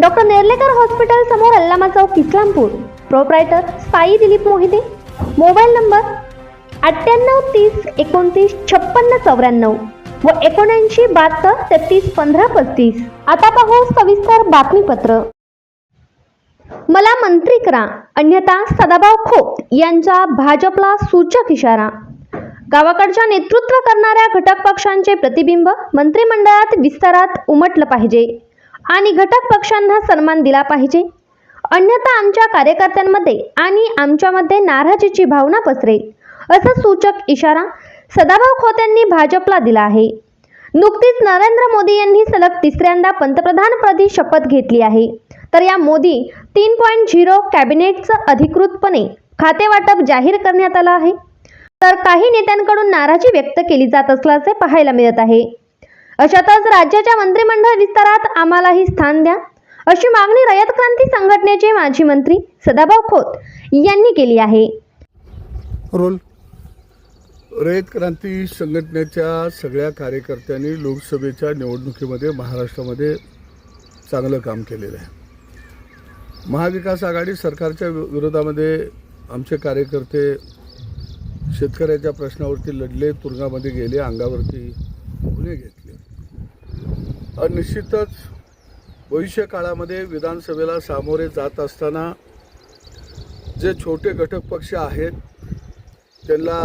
Doctor Nerlekar hospital समोर अल्लामा चौक Islampur. Proprietor Sai Dilip Mohite. Mobile number अठ्ठ्याण्णव तीस एकोणतीस छप्पन्न चौऱ्याण्णव व एकोणऐंशी बहात्तर तेहतीस पंधरा पस्तीस. आता पाहू सविस्तर बातमीपत्र. मला मंत्री करा. अन्यथा सदाभाऊ खोत यांचा भाजपला सूचक इशारा. गावाकडच्या नेतृत्व करणाऱ्या घटक पक्षांचे प्रतिबिंब मंत्रिमंडळात विस्तारात उमटलं पाहिजे. आणि घटक पक्षांना सन्मान दिला पाहिजे. अन्यथा आमच्या कार्यकर्त्यांमध्ये आणि आमच्यामध्ये नाराजीची भावना पसरेल असा सूचक इशारा सदाभाऊ खोत यांनी भाजपला दिला आहे. नुकतीच नरेंद्र मोदी यांनी सलग तिसऱ्यांदा पंतप्रधानपदी शपथ घेतली आहे. तर या मोदी तीन पॉईंट झिरो कॅबिनेटचं अधिकृतपणे खातेवाटप जाहीर करण्यात आलं आहे. तर काही नेत्यांकडून नाराजी व्यक्त केली जात असल्याचे पाहायला मिळत आहे. अशातच राज्याच्या मंत्रिमंडळ विस्तारात आम्हालाही स्थान द्या. अशी मागणी रयत क्रांती संघटनेचे माजी मंत्री सदाभाऊ खोत यांनी केली आहे. रोल. रयत क्रांती संघटनेच्या सगळ्या कार्यकर्त्यांनी लोकसभेच्या निवडणुकीमध्ये महाराष्ट्रामध्ये चांगलं काम केलेलं आहे. महाविकास आघाडी सरकारच्या वि- विरोधामध्ये आमचे कार्यकर्ते शेतकऱ्याच्या प्रश्नावरती लढले तुरुंगामध्ये गेले अंगावरती गुन्हे घेतले. निश्चितच भविष्य काळामध्ये विधानसभेला सामोरे जात असताना जे छोटे घटक पक्ष आहेत त्यांना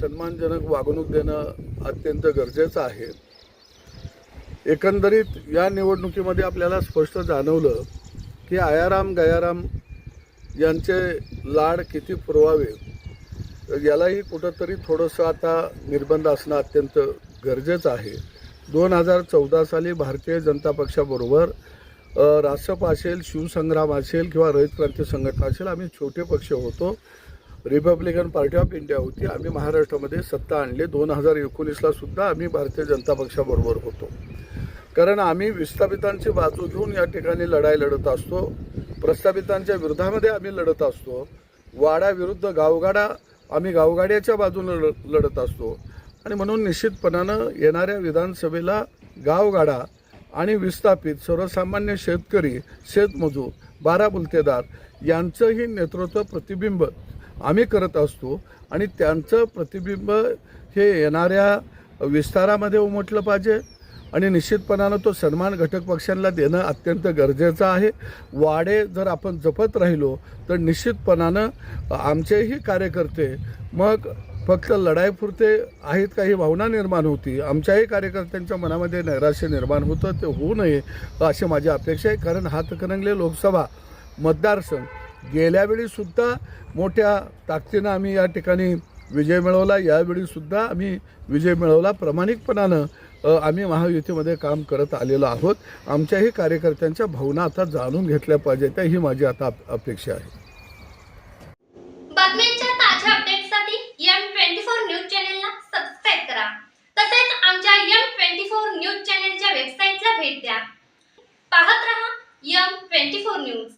सन्मानजनक वागणूक देणं अत्यंत गरजेचं आहे. एकंदरीत या निवडणुकीमध्ये आपल्याला स्पष्ट जाणवलं की आयाराम गयाराम यांचे लाड किती पुरवावे तर यालाही कुठंतरी थोडंसं आता निर्बंध असणं अत्यंत गरजेचं आहे. दोन हजार चौदा साली भारतीय जनता पक्षाबरोबर रासप असेल शिवसंग्राम असेल किंवा रयत क्रांती संघटना असेल आम्ही छोटे पक्ष होतो. रिपब्लिकन पार्टी ऑफ इंडिया होती. आम्ही महाराष्ट्रामध्ये सत्ता आणली. दोन हजार एकोणीसला सुद्धा आम्ही भारतीय जनता पक्षाबरोबर होतो. कारण आम्ही विस्थापितांची बाजू घेऊन या ठिकाणी लढाई लढत असतो. प्रस्थापितांच्या विरोधामध्ये आम्ही लढत असतो. वाड्याविरुद्ध गावगाडा आम्ही गावगाड्याच्या बाजूने लढ- लढत असतो. आणि म्हणून निश्चितपणानं येणाऱ्या विधानसभेला गावगाडा आणि विस्थापित सर्वसामान्य शेतकरी शेतमजूर बारा बुलतेदार यांचंही नेतृत्व प्रतिबिंब आम्ही करत असतो आणि त्यांचं प्रतिबिंब हे येणाऱ्या विस्तारामध्ये उमटलं पाहिजे आणि निश्चितपणानं तो सन्मान घटक पक्षांना देणं अत्यंत गरजेचं आहे. वाडे जर आपण जपत राहिलो तर निश्चितपणानं आमचेही कार्यकर्ते मग फक्त लढाईपुरते आहेत काही भावना निर्माण होती. आमच्याही कार्यकर्त्यांच्या मनामध्ये नैराश्य निर्माण होतं. ते होऊ नये अशी माझी अपेक्षा आहे. कारण हातकणंगले लोकसभा मतदारसंघ. गेल्यावेळीसुद्धा मोठ्या ताकदीनं आम्ही या ठिकाणी विजय मिळवला. यावेळीसुद्धा आम्ही विजय मिळवला. प्रामाणिकपणानं आम्ही महायुतीमध्ये काम करत आलेलो आहोत. आमच्याही कार्यकर्त्यांच्या भावना आता जाणून घेतल्या पाहिजेत. ही माझी आता अपेक्षा आहे बातम्यांच्या ताज्या अपडेट्ससाठी एम ट्वेंटी फोर न्यूज चॅनेलला सबस्क्राईब करा तसेच आमच्या यम ट्वेंटी फोर न्यूज चॅनेलच्या वेबसाईटला भेट द्या. पाहत रहा यम ट्वेंटी फोर न्यूज.